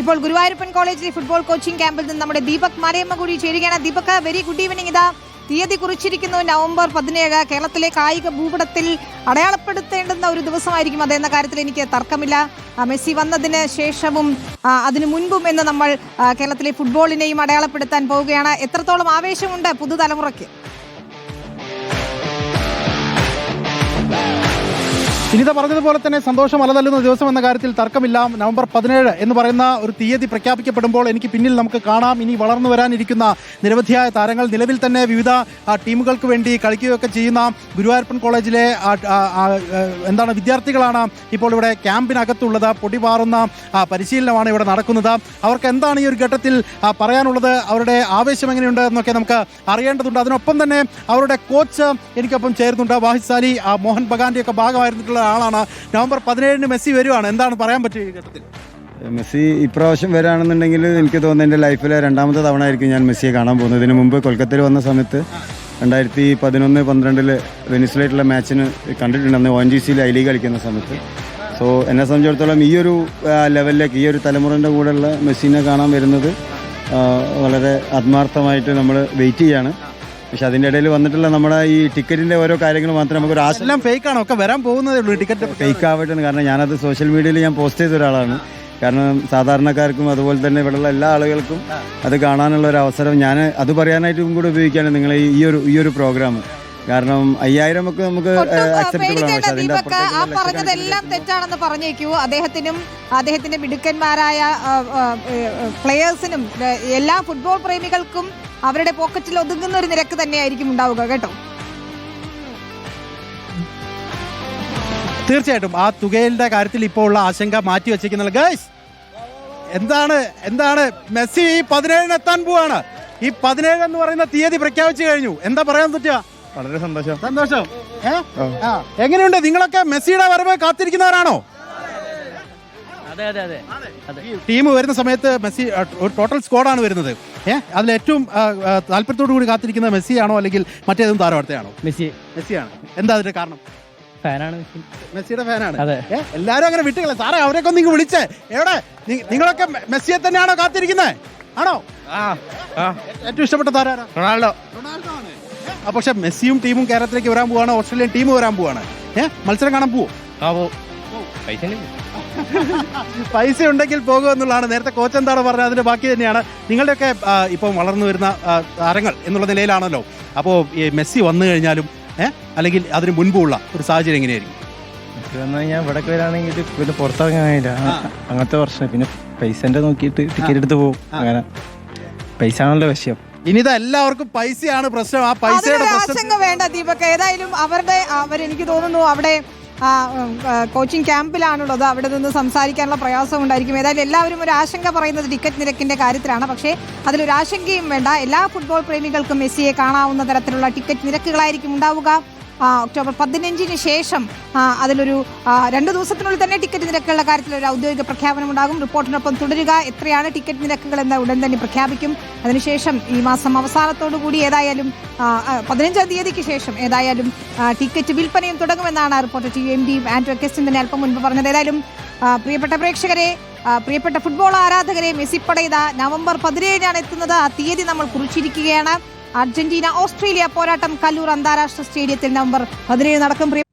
ഇപ്പോൾ ഗുരുവായൂരപ്പൻ കോളേജിലെ football coaching ക്യാമ്പിൽ നിന്ന് നമ്മുടെ ദീപക് മാരയമ്മ കൂടി ചേരുകയാണ്. ദീപക് വെരി ഗുഡ് ഈവനിങ് ഇതാ. തീയതി കുറിച്ചിരിക്കുന്നു നവംബർ പതിനേഴ്. കേരളത്തിലെ കായിക ഭൂപടത്തിൽ അടയാളപ്പെടുത്തേണ്ടുന്ന ഒരു ദിവസമായിരിക്കും അതെന്ന കാര്യത്തിൽ എനിക്ക് തർക്കമില്ല. മെസ്സി വന്നതിന് ശേഷവും അതിനു മുൻപും എന്ന് നമ്മൾ കേരളത്തിലെ ഫുട്ബോളിനെയും അടയാളപ്പെടുത്താൻ പോവുകയാണ്. എത്രത്തോളം ആവേശമുണ്ട് പുതുതലമുറയ്ക്ക്. വിനിത പറഞ്ഞതുപോലെ തന്നെ സന്തോഷം അലതല്ലുന്ന ദിവസം എന്ന കാര്യത്തിൽ തർക്കമില്ല. നവംബർ പതിനേഴ് എന്ന് പറയുന്ന ഒരു തീയതി പ്രഖ്യാപിക്കപ്പെടുമ്പോൾ എനിക്ക് പിന്നിൽ നമുക്ക് കാണാം. ഇനി വളർന്നു വരാനിരിക്കുന്ന നിരവധിയായ താരങ്ങൾ നിലവിൽ തന്നെ വിവിധ ടീമുകൾക്ക് വേണ്ടി കളിക്കുകയൊക്കെ ചെയ്യുന്ന ഗുരുവായൂരപ്പൻ കോളേജിലെ എന്താണ് വിദ്യാർത്ഥികളാണ് ഇപ്പോൾ ഇവിടെ ക്യാമ്പിനകത്തുള്ളത്. പൊടിപാറുന്ന പരിശീലനമാണ് ഇവിടെ നടക്കുന്നത്. അവർക്ക് എന്താണ് ഈ ഒരു ഘട്ടത്തിൽ പറയാനുള്ളത്? അവരുടെ ആവേശം എങ്ങനെയുണ്ട് എന്നൊക്കെ നമുക്ക് അറിയേണ്ടതുണ്ട്. അതിനൊപ്പം തന്നെ അവരുടെ കോച്ച് എനിക്കൊപ്പം ചേരുന്നുണ്ട്. വാഹിദ് സാലി മോഹൻ ബഗാന്റെ ഒക്കെ ഭാഗമായിരുന്നിട്ടുള്ള ആളാണ്. നവംബർ പതിനേഴിന് മെസ്സി വരുവാണ്. എന്താണ് പറയാൻ പറ്റിയ ഘട്ടത്തിൽ? മെസ്സി ഇപ്രാവശ്യം വരാണെന്നുണ്ടെങ്കിൽ എനിക്ക് തോന്നുന്നു എന്റെ ലൈഫിലെ രണ്ടാമത്തെ തവണ ആയിരിക്കും ഞാൻ മെസ്സിയെ കാണാൻ പോകുന്നത്. ഇതിനു മുമ്പ് കൊൽക്കത്തയിൽ വന്ന സമയത്ത് രണ്ടായിരത്തി പതിനൊന്ന് പന്ത്രണ്ടിൽ വെനിസ്ലായിട്ടുള്ള മാച്ചിന് കണ്ടിട്ടുണ്ട് അന്ന് ഒ എൻ ജി സിയിൽ ഐ ലീഗ് കളിക്കുന്ന സമയത്ത്. സോ എന്നെ സംബന്ധിച്ചിടത്തോളം ഈ ഒരു ലെവലിലേക്ക് ഈ ഒരു തലമുറന്റെ കൂടെയുള്ള മെസ്സിനെ കാണാൻ വരുന്നത് വളരെ ആത്മാർത്ഥമായിട്ട് നമ്മൾ വെയിറ്റ് ചെയ്യാണ്. പക്ഷെ അതിന്റെ ഇടയിൽ വന്നിട്ടുള്ള നമ്മുടെ ഈ ടിക്കറ്റിന്റെ ഓരോ കാര്യങ്ങൾ മാത്രമേ നമുക്കൊരു ആശ എല്ലാം ഫേക്ക് ആണോ. ഒക്കെ വരാൻ പോകുന്നതേ ഉള്ളൂ ടിക്കറ്റ് ഫേക്ക് ആവട്ടെ കാരണം ഞാനത് സോഷ്യൽ മീഡിയയിൽ ഞാൻ പോസ്റ്റ് ചെയ്ത ഒരാളാണ്. കാരണം സാധാരണക്കാർക്കും അതുപോലെ തന്നെ ഇവിടെയുള്ള എല്ലാ ആളുകൾക്കും അത് കാണാനുള്ള ഒരു അവസരം ഞാൻ അത് പറയാനായിട്ടും കൂടി ഉപയോഗിക്കുകയാണ് നിങ്ങൾ ഈ ഒരു ഈ ഒരു പ്രോഗ്രാം കാരണം അയ്യായിരം ഒക്കെ നമുക്ക് ദീപക് ആ പറഞ്ഞതെല്ലാം തെറ്റാണെന്ന് പറഞ്ഞേക്കൂ. അദ്ദേഹത്തിനും അദ്ദേഹത്തിന്റെ മിടുക്കന്മാരായ പ്ലെയേഴ്സിനും എല്ലാ ഫുട്ബോൾ പ്രേമികൾക്കും അവരുടെ പോക്കറ്റിൽ ഒതുങ്ങുന്ന ഒരു നിരക്ക് തന്നെയായിരിക്കും ഉണ്ടാവുക കേട്ടോ? തീർച്ചയായിട്ടും ആ തുകയിലെ കാര്യത്തിൽ ഇപ്പോൾ ഉള്ള ആശങ്ക മാറ്റി വെച്ചിരിക്കുന്നത് ഗൈസ് എന്താണ് എന്താണ്? മെസ്സി ഈ പതിനേഴിന് എത്താൻ പോവാണ്. ഈ പതിനേഴ് എന്ന് പറയുന്ന തീയതി പ്രഖ്യാപിച്ചു കഴിഞ്ഞു. എന്താ പറയാൻ പറ്റുക? വളരെ സന്തോഷം. സന്തോഷം. ഏ? ആ. എങ്ങനെയുണ്ട്? നിങ്ങളൊക്കെ മെസ്സിയുടെ വരവ് കാത്തിരിക്കുന്നവരാണോ? അതെ അതെ അതെ. ടീം വരുന്ന സമയത്ത് മെസ്സി ഒരു ടോട്ടൽ സ്ക്വാഡാണ് വരുന്നത്. ഏഹ് അതിൽ ഏറ്റവും താല്പര്യത്തോടു കൂടി കാത്തിരിക്കുന്നത് ആണോ അല്ലെങ്കിൽ മറ്റേതും താരവാർത്തയാണോ? മെസ്സി. മെസ്സിയാണ്. എന്താ അതിന്റെ കാരണം? ഫാനാണ് മെസ്സി. മെസ്സിയുടെ ഫാനാണ്. എല്ലാരും അങ്ങനെ വിട്ടുകളെ. സാറേ അവരൊക്കെ നിങ്ങൾ വിളിച്ചേ. എവിടെ? നിങ്ങളൊക്കെ മെസ്സിയെ തന്നെയാണോ കാത്തിരിക്കുന്നത് ആണോ? ഏറ്റവും ഇഷ്ടപ്പെട്ട താരാരാ റൊണാൾഡോ. റൊണാൾഡോ. പക്ഷെ മെസ്സിയും ടീമും കേരളത്തിലേക്ക് വരാൻ പോവാണ്? ഓസ്ട്രേലിയൻ ടീം വരാൻ പോവാണ്? ഏഹ് മത്സരം കാണാൻ പോവോ? പൈസ ഉണ്ടെങ്കിൽ പോകുക എന്നുള്ളതാണ്. നേരത്തെ കോച്ച് എന്താണ് പറഞ്ഞത്? അതിന്റെ ബാക്കി തന്നെയാണ്. നിങ്ങളുടെയൊക്കെ ഇപ്പം വളർന്നു വരുന്ന താരങ്ങൾ എന്നുള്ള നിലയിലാണല്ലോ. അപ്പോ ഈ മെസ്സി വന്നു കഴിഞ്ഞാലും ഏഹ് അല്ലെങ്കിൽ അതിന് മുൻപുള്ള ഒരു സാഹചര്യം എങ്ങനെയായിരിക്കും? ഞാൻ ഇവിടെ വരാണെങ്കിൽ പിന്നെ പുറത്തിറങ്ങാനില്ല അങ്ങനത്തെ വർഷം പിന്നെ പൈസ നോക്കിയിട്ട് ടിക്കറ്റ് എടുത്ത് പോകും. അങ്ങനെ. പൈസ ആണല്ലോ വിഷയം. ഇനി ഇത് എല്ലാവർക്കും പൈസയാണ് പ്രശ്നം. ആ പൈസയുടെ അതിനൊരു പ്രശ്നം വേണ്ട ദീപക്. ഏതായാലും അവരുടെ അവർ എനിക്ക് തോന്നുന്നു അവിടെ ആ, ഉം, ആ, കോച്ചിങ് ക്യാമ്പിലാണുള്ളത്. അവിടെ നിന്ന് സംസാരിക്കാനുള്ള പ്രയാസം ഉണ്ടായിരിക്കും. ഏതായാലും എല്ലാവരും ഒരു ആശങ്ക പറയുന്നത് ടിക്കറ്റ് നിരക്കിന്റെ കാര്യത്തിലാണ്. പക്ഷേ അതിലൊരു ആശങ്കയും വേണ്ട. എല്ലാ ഫുട്ബോൾ പ്രേമികൾക്കും മെസ്സിയെ കാണാവുന്ന തരത്തിലുള്ള ടിക്കറ്റ് നിരക്കുകളായിരിക്കും ഉണ്ടാവുക. ഒക്ടോബർ പതിനഞ്ചിന് ശേഷം അതിലൊരു രണ്ട് ദിവസത്തിനുള്ളിൽ തന്നെ ടിക്കറ്റ് നിരക്കുകളുടെ കാര്യത്തിൽ ഒരു ഔദ്യോഗിക പ്രഖ്യാപനം ഉണ്ടാകും. റിപ്പോർട്ടിനൊപ്പം തുടരുക. എത്രയാണ് ടിക്കറ്റ് നിരക്കുകൾ എന്ന് ഉടൻ തന്നെ പ്രഖ്യാപിക്കും. അതിനുശേഷം ഈ മാസം അവസാനത്തോടു കൂടി ഏതായാലും പതിനഞ്ചാം തീയതിക്ക് ശേഷം ഏതായാലും ടിക്കറ്റ് വിൽപ്പനയും തുടങ്ങുമെന്നാണ് റിപ്പോർട്ടർ ടി എം ഡി ആൻഡ്രോ കെസ്റ്റിൻ തന്നെ അല്പം മുൻപ് പറഞ്ഞത്. ഏതായാലും പ്രിയപ്പെട്ട പ്രേക്ഷകരെ പ്രിയപ്പെട്ട ഫുട്ബോൾ ആരാധകരെ മെസ്സിപ്പട ഇതാ നവംബർ പതിനേഴിനാണ് എത്തുന്നത്. ആ തീയതി നമ്മൾ കുറിച്ചിരിക്കുകയാണ്. അർജന്റീന ഓസ്ട്രേലിയ പോരാട്ടം കല്ലൂർ അന്താരാഷ്ട്ര സ്റ്റേഡിയത്തിൽ നവംബർ പതിനേഴ് നടക്കും.